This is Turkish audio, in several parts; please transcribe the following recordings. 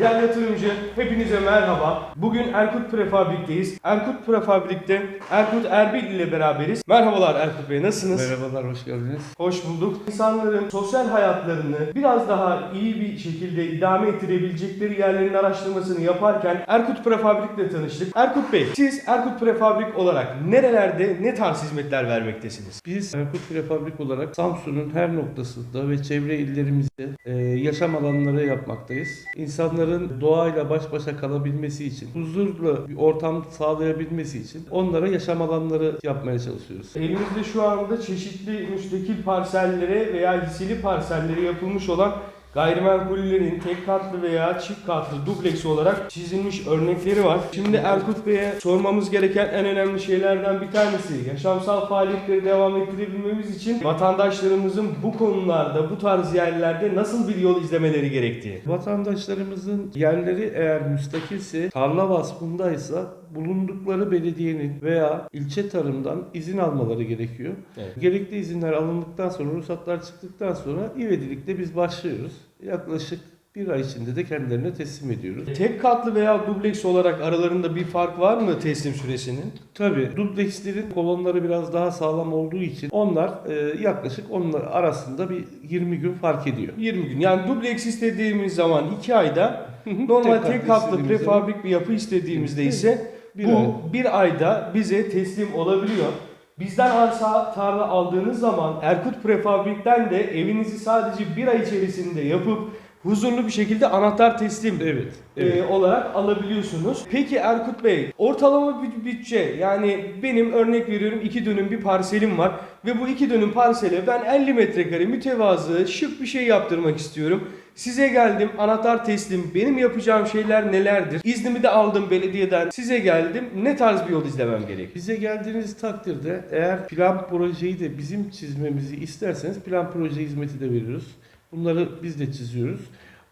Değerli yatırımcı, hepinize merhaba. Bugün Erkut Prefabrik'teyiz. Erkut Prefabrik'te Erkut Erbil ile beraberiz. Merhabalar Erkut Bey, nasılsınız? Merhabalar, hoş geldiniz. Hoş bulduk. İnsanların sosyal hayatlarını biraz daha iyi bir şekilde idame ettirebilecekleri yerlerin araştırmasını yaparken Erkut Prefabrik tanıştık. Erkut Bey, siz Erkut Prefabrik olarak nerelerde ne tarz hizmetler vermektesiniz? Biz Erkut Prefabrik olarak Samsun'un her noktasında ve çevre illerimizde e, yaşam alanları yapmaktayız. İnsanların doğayla baş başa kalabilmesi için, huzurlu bir ortam sağlayabilmesi için onlara yaşam alanları yapmaya çalışıyoruz. Elimizde şu anda çeşitli müstakil parsellere veya hisseli parsellere yapılmış olan gayrimenkullerin tek katlı veya çift katlı dubleks olarak çizilmiş örnekleri var. Şimdi Erkut Bey'e sormamız gereken en önemli şeylerden bir tanesi yaşamsal faaliyetleri devam ettirebilmemiz için vatandaşlarımızın bu konularda, bu tarz yerlerde nasıl bir yol izlemeleri gerektiği. Vatandaşlarımızın yerleri eğer müstakilse, tarla vasfındaysa bulundukları belediyenin veya ilçe tarımdan izin almaları gerekiyor. Evet. Gerekli izinler alındıktan sonra, ruhsatlar çıktıktan sonra ivedilikle biz başlıyoruz. Yaklaşık bir ay içinde de kendilerine teslim ediyoruz. Tek katlı veya dubleks olarak aralarında bir fark var mı teslim süresinin? Tabii dublekslerin kolonları biraz daha sağlam olduğu için onlar e, yaklaşık onlar arasında bir 20 gün fark ediyor. 20 gün. Yani dubleks istediğimiz zaman 2 ayda, normal Tek katlı tek katlı prefabrik bir yapı istediğimizde ise Bir bu ay. bir ayda bize teslim olabiliyor. Bizden arsa tarla aldığınız zaman Erkut Prefabrik'ten de evinizi sadece bir ay içerisinde yapıp huzurlu bir şekilde anahtar teslim Evet. e, evet. olarak alabiliyorsunuz. Peki Erkut Bey, ortalama bir bütçe yani benim örnek veriyorum iki dönüm bir parselim var ve bu iki dönüm parsele ben 50 metrekare mütevazı şık bir şey yaptırmak istiyorum. Size geldim anahtar teslim benim yapacağım şeyler nelerdir? İznimi de aldım belediyeden size geldim ne tarz bir yol izlemem gerek? Bize geldiğiniz takdirde eğer plan projeyi de bizim çizmemizi isterseniz plan proje hizmeti de veriyoruz. Bunları biz de çiziyoruz.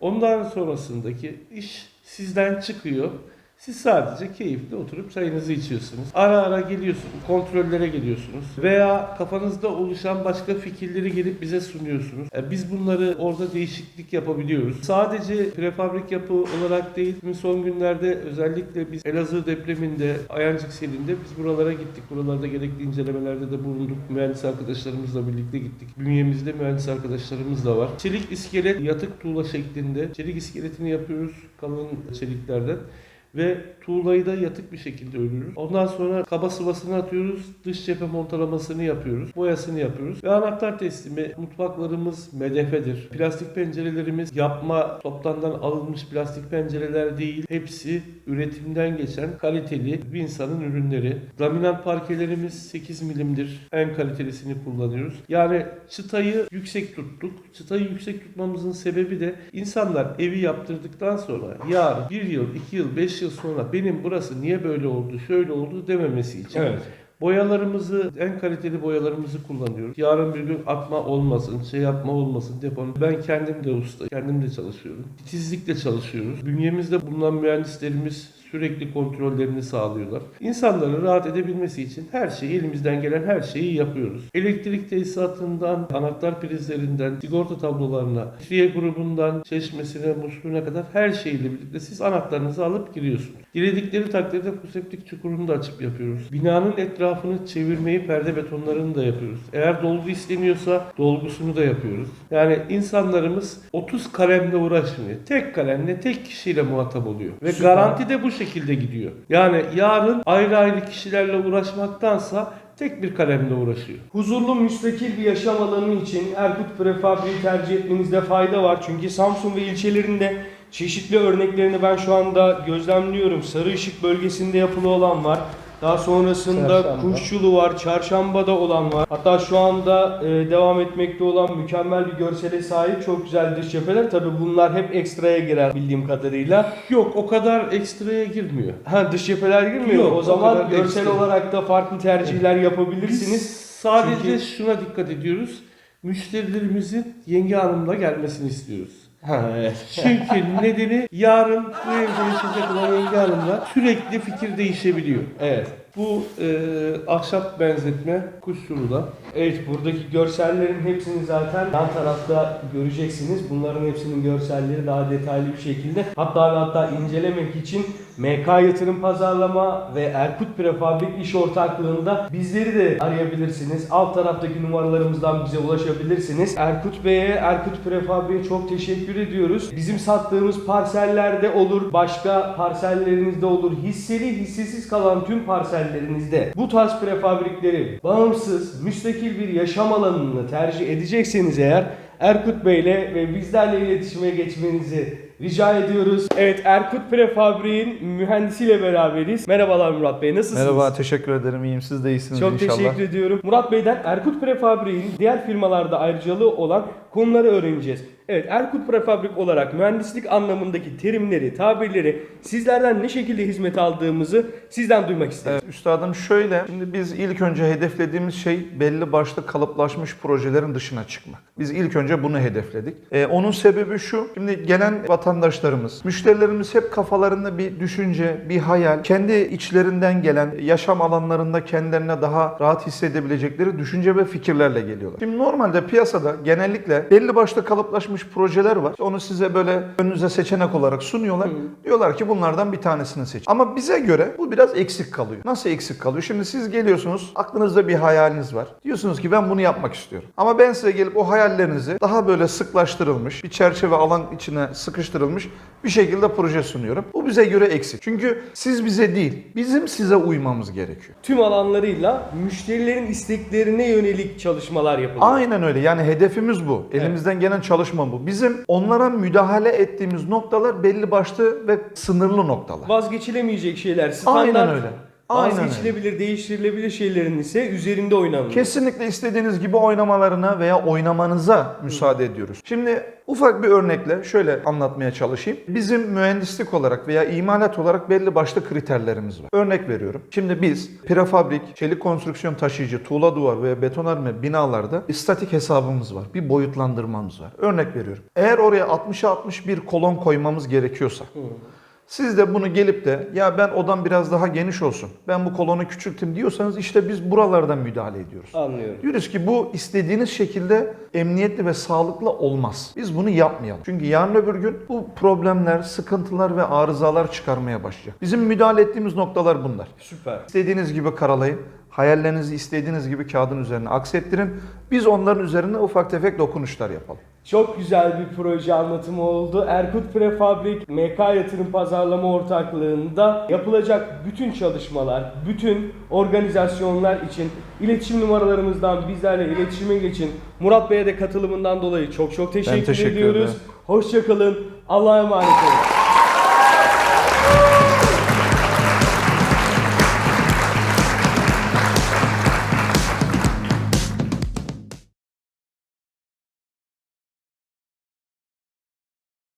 Ondan sonrasındaki iş sizden çıkıyor. Siz sadece keyifli oturup çayınızı içiyorsunuz. Ara ara geliyorsunuz, kontrollere geliyorsunuz. Veya kafanızda oluşan başka fikirleri gelip bize sunuyorsunuz. E, Biz bunları orada değişiklik yapabiliyoruz. Sadece prefabrik yapı olarak değil, son günlerde özellikle biz Elazığ depreminde, Ayancık selinde biz buralara gittik. Buralarda gerekli incelemelerde de bulunduk. Mühendis arkadaşlarımızla birlikte gittik. Bünyemizde mühendis arkadaşlarımız da var. Çelik iskelet yatık tuğla şeklinde. Çelik iskeletini yapıyoruz kalın çeliklerden. Ve tuğlayı da yatık bir şekilde örüyoruz. Ondan sonra kaba sıvasını atıyoruz. Dış cephe montalamasını yapıyoruz. Boyasını yapıyoruz. Ve anahtar teslimi mutfaklarımız medefedir. Plastik pencerelerimiz yapma toptandan alınmış plastik pencereler değil. Hepsi üretimden geçen kaliteli bir insanın ürünleri. Laminat parkelerimiz 8 milimdir. En kalitelisini kullanıyoruz. Yani çıtayı yüksek tuttuk. Çıtayı yüksek tutmamızın sebebi de insanlar evi yaptırdıktan sonra yarın 1 yıl, 2 yıl, 5 yıl sonra benim burası niye böyle oldu, şöyle oldu dememesi için. Evet. Boyalarımızı, en kaliteli boyalarımızı kullanıyoruz. Yarın bir gün atma olmasın, şey yapma olmasın deponun. Ben kendim de usta, kendim de çalışıyorum. Titizlikle çalışıyoruz. Bünyemizde bulunan mühendislerimiz sürekli kontrollerini sağlıyorlar. İnsanların rahat edebilmesi için her şeyi elimizden gelen her şeyi yapıyoruz. Elektrik tesisatından, anahtar prizlerinden, sigorta tablolarına, şiye grubundan, çeşmesine, musluğuna kadar her şeyle birlikte siz anahtarınızı alıp giriyorsunuz. Diledikleri takdirde foseptik çukurunu da açıp yapıyoruz. Binanın etrafını çevirmeyi, perde betonlarını da yapıyoruz. Eğer dolgu isteniyorsa dolgusunu da yapıyoruz. Yani insanlarımız 30 kalemle uğraşmıyor. Tek kalemle, tek kişiyle muhatap oluyor. Ve Süper. garanti de bu şekilde gidiyor. Yani yarın ayrı ayrı kişilerle uğraşmaktansa tek bir kalemle uğraşıyor. Huzurlu müstakil bir yaşam alanı için Erkut Prefabrik'i tercih etmenizde fayda var. Çünkü Samsun ve ilçelerinde çeşitli örneklerini ben şu anda gözlemliyorum. Sarı Işık bölgesinde yapılı olan var. Daha sonrasında Çarşamba. Kuşçulu var, Çarşamba'da olan var. Hatta şu anda e, devam etmekte olan mükemmel bir görsele sahip çok güzel dış cepheler. Tabi bunlar hep ekstraya girer bildiğim kadarıyla. Yok o kadar ekstraya girmiyor. Ha dış cepheler girmiyor. Yok, o o zaman görsel ekstra. olarak da farklı tercihler yapabilirsiniz. Biz sadece Çünkü- şuna dikkat ediyoruz. Müşterilerimizin yenge hanımla gelmesini istiyoruz. Ha, evet. Çünkü nedeni yarın bu evde yaşayacak olan yenge hanımla sürekli fikir değişebiliyor. Evet. Bu e, ahşap benzetme kuşçulu da. Evet buradaki görsellerin hepsini zaten yan tarafta göreceksiniz. Bunların hepsinin görselleri daha detaylı bir şekilde. Hatta ve hatta incelemek için MK Yatırım Pazarlama ve Erkut Prefabrik iş ortaklığında bizleri de arayabilirsiniz. Alt taraftaki numaralarımızdan bize ulaşabilirsiniz. Erkut Bey'e, Erkut Prefabrik'e çok teşekkür ediyoruz. Bizim sattığımız parsellerde olur, başka parsellerinizde olur. Hisseli, hissesiz kalan tüm parsellerinizde bu tarz prefabrikleri bağımsız, müstakil bir yaşam alanını tercih edecekseniz eğer Erkut Bey'le ve bizlerle iletişime geçmenizi rica ediyoruz. Evet Erkut Prefabrik'in mühendisiyle beraberiz. Merhabalar Murat Bey nasılsınız? Merhaba, teşekkür ederim. İyiyim. Siz de iyisiniz Çok inşallah. teşekkür ediyorum. Murat Bey'den Erkut Prefabrik'in diğer firmalarda ayrıcalığı olan konuları öğreneceğiz. Evet Erkut Prefabrik olarak mühendislik anlamındaki terimleri, tabirleri sizlerden ne şekilde hizmet aldığımızı sizden duymak isterim. Evet, üstadım şöyle, şimdi biz ilk önce hedeflediğimiz şey belli başlı kalıplaşmış projelerin dışına çıkmak. Biz ilk önce bunu hedefledik. Ee, onun sebebi şu, şimdi gelen vatandaşlarımız, müşterilerimiz hep kafalarında bir düşünce, bir hayal, kendi içlerinden gelen yaşam alanlarında kendilerine daha rahat hissedebilecekleri düşünce ve fikirlerle geliyorlar. Şimdi normalde piyasada genellikle belli başlı kalıplaşmış projeler var. Onu size böyle önünüze seçenek olarak sunuyorlar. Diyorlar ki bunlardan bir tanesini seç. Ama bize göre bu biraz eksik kalıyor. Nasıl eksik kalıyor? Şimdi siz geliyorsunuz, aklınızda bir hayaliniz var. Diyorsunuz ki ben bunu yapmak istiyorum. Ama ben size gelip o hayallerinizi daha böyle sıklaştırılmış, bir çerçeve alan içine sıkıştırılmış bir şekilde proje sunuyorum. Bu bize göre eksik. Çünkü siz bize değil, bizim size uymamız gerekiyor. Tüm alanlarıyla müşterilerin isteklerine yönelik çalışmalar yapılıyor. Aynen öyle. Yani hedefimiz bu. Elimizden gelen çalışma bu. Bizim onlara müdahale ettiğimiz noktalar belli başlı ve sınırlı noktalar. Vazgeçilemeyecek şeyler, standart, Aynen öyle. Aynen vazgeçilebilir, değiştirilebilir şeylerin ise üzerinde oynanıyor. Kesinlikle istediğiniz gibi oynamalarına veya oynamanıza müsaade ediyoruz. Şimdi ufak bir örnekle şöyle anlatmaya çalışayım. Bizim mühendislik olarak veya imalat olarak belli başlı kriterlerimiz var. Örnek veriyorum. Şimdi biz prefabrik, çelik konstrüksiyon taşıyıcı, tuğla duvar veya betonarme binalarda statik hesabımız var. Bir boyutlandırmamız var. Örnek veriyorum. Eğer oraya 60'a 61 kolon koymamız gerekiyorsa siz de bunu gelip de ya ben odam biraz daha geniş olsun, ben bu kolonu küçülteyim diyorsanız işte biz buralardan müdahale ediyoruz. Anlıyorum. Diyoruz ki bu istediğiniz şekilde emniyetli ve sağlıklı olmaz. Biz bunu yapmayalım. Çünkü yarın öbür gün bu problemler, sıkıntılar ve arızalar çıkarmaya başlayacak. Bizim müdahale ettiğimiz noktalar bunlar. Süper. İstediğiniz gibi karalayın. Hayallerinizi istediğiniz gibi kağıdın üzerine aksettirin. Biz onların üzerine ufak tefek dokunuşlar yapalım. Çok güzel bir proje anlatımı oldu. Erkut Prefabrik MK Yatırım Pazarlama Ortaklığı'nda yapılacak bütün çalışmalar, bütün organizasyonlar için iletişim numaralarımızdan bizlerle iletişime geçin. Murat Bey'e de katılımından dolayı çok çok teşekkür, teşekkür ediyoruz. ederim. Hoşçakalın. Allah'a emanet olun.